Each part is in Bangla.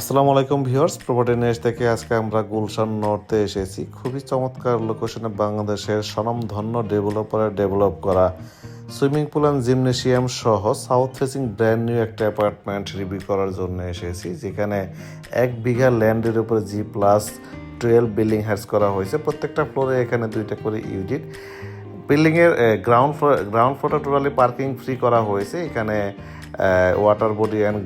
আসসালামু আলাইকুম ভিউয়ার্স প্রপার্টি নেস থেকে আজকে আমরা গুলশান নর্থে এসেছি। খুবই চমৎকার লোকেশনে বাংলাদেশের স্বনামধন্য ডেভেলপারে ডেভেলপ করা সুইমিং পুল অ্যান্ড জিমনেশিয়াম সহ সাউথ ফেসিং ব্র্যান্ড নিউ একটা অ্যাপার্টমেন্ট রিভিউ করার জন্য এসেছি, যেখানে এক বিঘা ল্যান্ডের উপরে G plus twelve building has করা হয়েছে। প্রত্যেকটা ফ্লোরে এখানে দুইটা করে ইউনিট বিল্ডিংয়ের গ্রাউন্ড ফ্লোর গ্রাউন্ড ফ্লোরটা টোটালি পার্কিং ফ্রি করা হয়েছে। এখানে water body and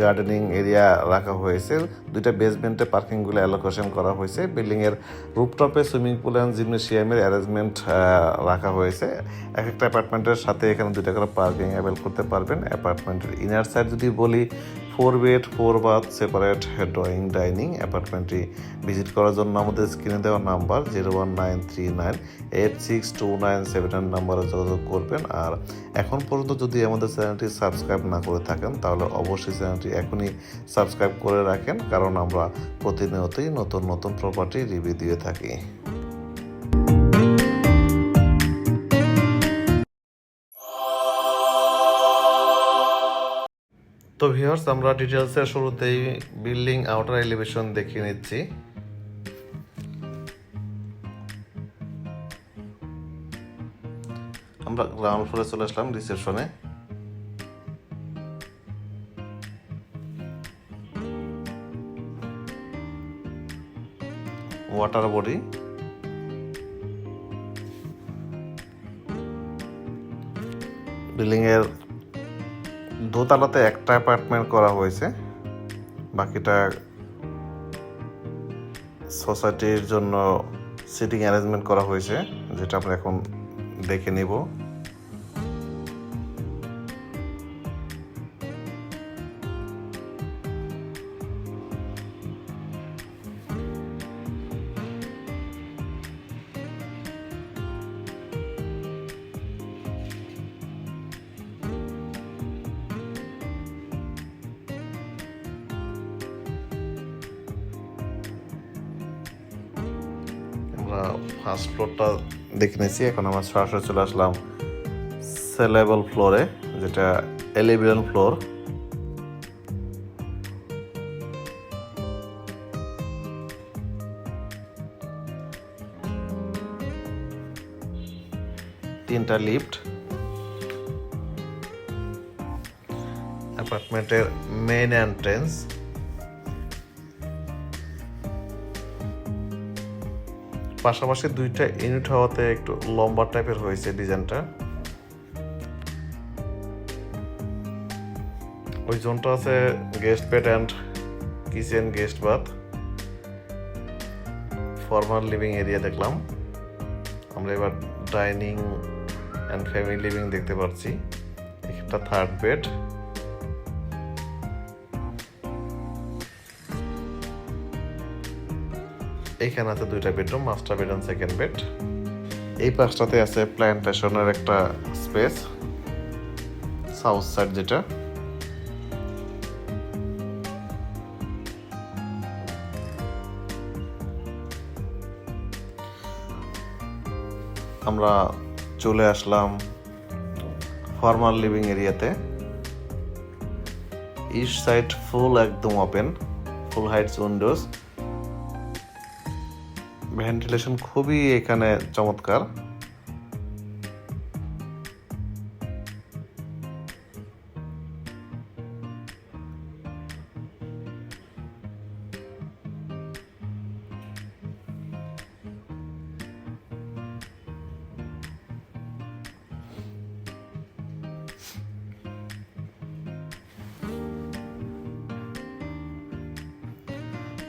gardening area রাখা হয়েছে। দুইটা বেসমেন্টে পার্কিংগুলো অ্যালোকেশন করা হয়েছে। বিল্ডিংয়ের রুপটপে সুইমিং পুল অ্যান্ড জিমনেশিয়ামের অ্যারেঞ্জমেন্ট রাখা হয়েছে। এক একটা অ্যাপার্টমেন্টের সাথে এখানে দুইটা করে পার্কিং অ্যাভেল করতে পারবেন। অ্যাপার্টমেন্টের ইনার সাইড যদি বলি four bed, four bath, separate drawing, dining, অ্যাপার্টমেন্টটি visit করার জন্য আমাদের স্ক্রিনে দেওয়া number zero one nine three nine eight six two nine seven নাম্বারে যোগাযোগ করবেন। আর এখন পর্যন্ত যদি আমাদের চ্যানেলটি সাবস্ক্রাইব না করে থাকেন, তাহলে অবশ্যই চ্যানেলটি এখনই সাবস্ক্রাইব করে রাখেন, কারণ আমরা প্রতিনিয়তই নতুন নতুন প্রপার্টি রিভিউ দিয়ে থাকি। তো ভিউয়ার্স আমরা ডিটেলসের শুরুতেই বিল্ডিং আউটার এলিভেশন দেখিয়ে নিচ্ছি। আমরা গ্রাউন্ড ফ্লোরে চলে আসলাম রিসেপশনে ওয়াটার বডি বিল্ডিং এর দোতলাতে একটা অ্যাপার্টমেন্ট করা হয়েছে। বাকিটা সোসাইটির জন্য সিটিং অ্যারেঞ্জমেন্ট করা হয়েছে, যেটা আমরা এখন দেখে নিব। ফার্স্ট ফ্লোরটা দেখে নিয়েছি, এখন আমরা সরাসরি চলে আসলাম সেলেবল ফ্লোরে যেটা এলিভেন ফ্লোর তিনটা লিফট অ্যাপার্টমেন্টের মেইন এন্ট্রেন্স পাশাপাশি দুইটা ইউনিট হওয়াতে একটু লম্বা টাইপের হয়েছে ডিজাইনটা। ওই জোনটা আছে guest bed and kitchen guest bath formal living area দেখলাম। আমরা এবার ডাইনিং অ্যান্ড ফ্যামিলি লিভিং দেখতে পাচ্ছি একটা থার্ড বেড এইখানে আছে দুইটা bedroom, master bedroom second bed এই পাশটাতে আছে প্ল্যান্টেশনের একটা স্পেস সাউথ সাইড যেটা। আমরা চলে আসলাম ফর্মাল লিভিং এরিয়াতে ইস্ট সাইড ফুল একদম open full heights windows ventilation খুবই এখানে চমৎকার।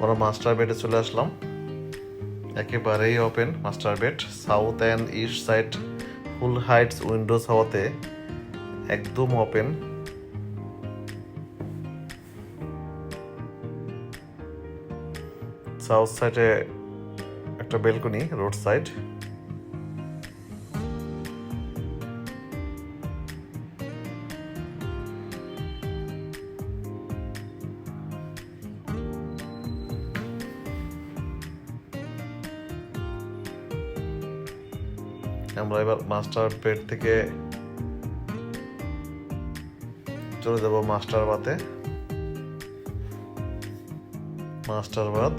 আমরা মাস্টার বেডে চলে আসলাম। একেবারেই open master bed south and east side full heights windows হওয়াতে একদম ওপেন সাউথ সাইডে একটা বেলকনি রোড সাইড আমরা এবার মাস্টার প্লেট থেকে চলে যাব মাস্টার বাতে মাস্টার বাদ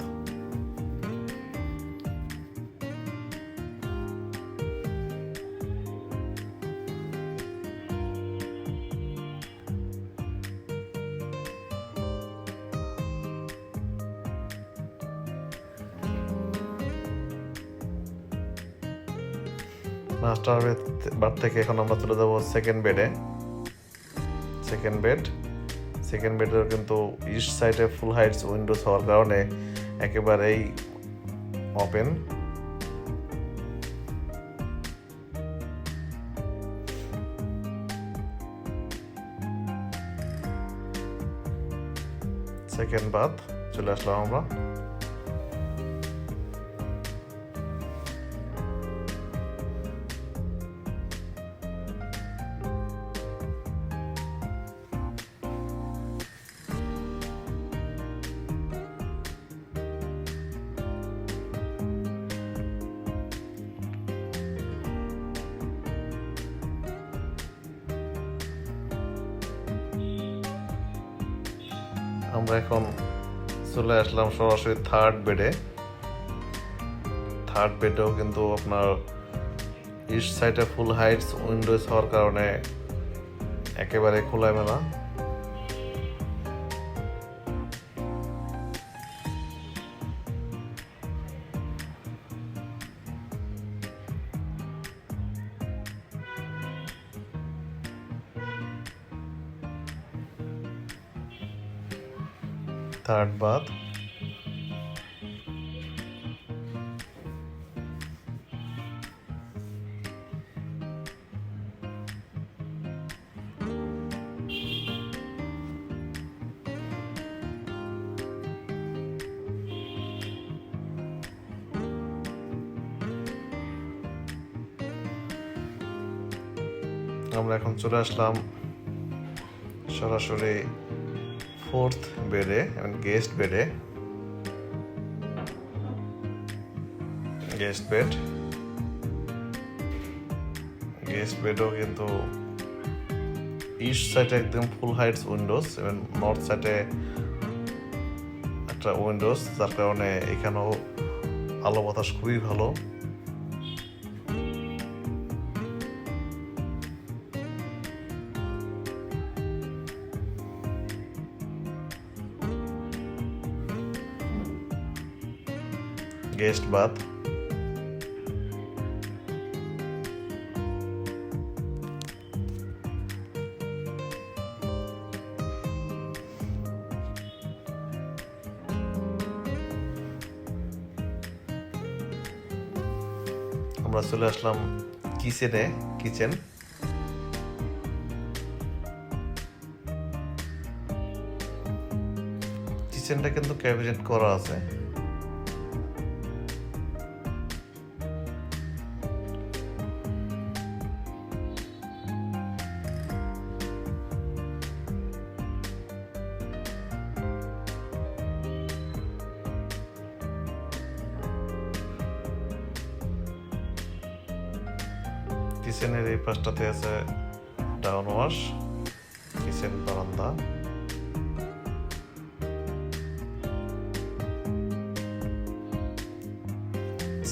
মাস্টার বাদ থেকে এখন আমরা চলে যাব সেকেন্ড বেডে সেকেন্ড বেড সেকেন্ড বেডের কিন্তু ইস্ট সাইডে ফুল হাইটস উইন্ডোজ হওয়ার কারণে একেবারেই ওপেন সেকেন্ড বাদ চলে আসলাম আমরা। আমরা এখন চলে আসলাম সরাসরি থার্ড বেডে থার্ড বেডেও কিন্তু আপনার ইস্ট সাইডে ফুল হাইটস উইন্ডোজ হওয়ার কারণে একেবারে খোলামেলা। থার্ড বাথ আমরা এখন চলে আসলাম সরাসরি ফোর্থ বেডে এবং গেস্ট বেডে গেস্ট বেড গেস্ট বেডও কিন্তু ইস্ট সাইডে একদম ফুল হাইটস উইন্ডোজ এবং নর্থ সাইডে একটা উইন্ডোজ যার কারণে এখানেও আলো বাতাস খুবই ভালো। Guest bath. আমরা চলে আসলাম কিচেনে কিচেন। কিচেনটা কিন্তু ক্যাবিনেট করা আছে। কিচেনের এই পাশটাতে আছে ডাউন ওয়াশ কিচেন বারান্দা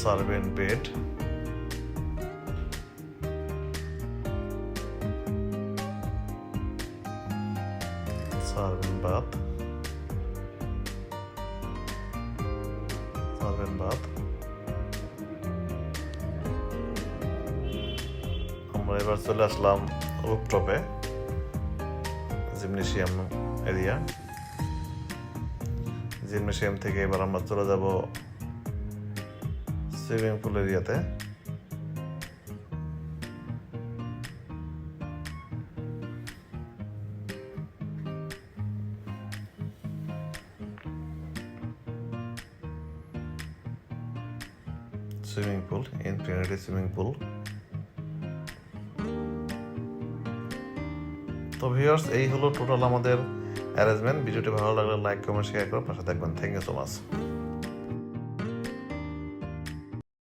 servant bed servant bath servant bath এবার চলে আসলাম রুপটপে, জিমনেশিয়াম এরিয়া। জিমনেশিয়াম থেকে এবার আমরা চলে যাব সুইমিং পুল এরিয়াতে। Swimming pool, infinity swimming pool. তো ভিউয়ার্স এই হলো টোটাল আমাদের অ্যারেঞ্জমেন্ট ভিডিওটি ভালো লাগলে লাইক কমেন্ট শেয়ার করে। পাশে থাকবেন। Thank you so much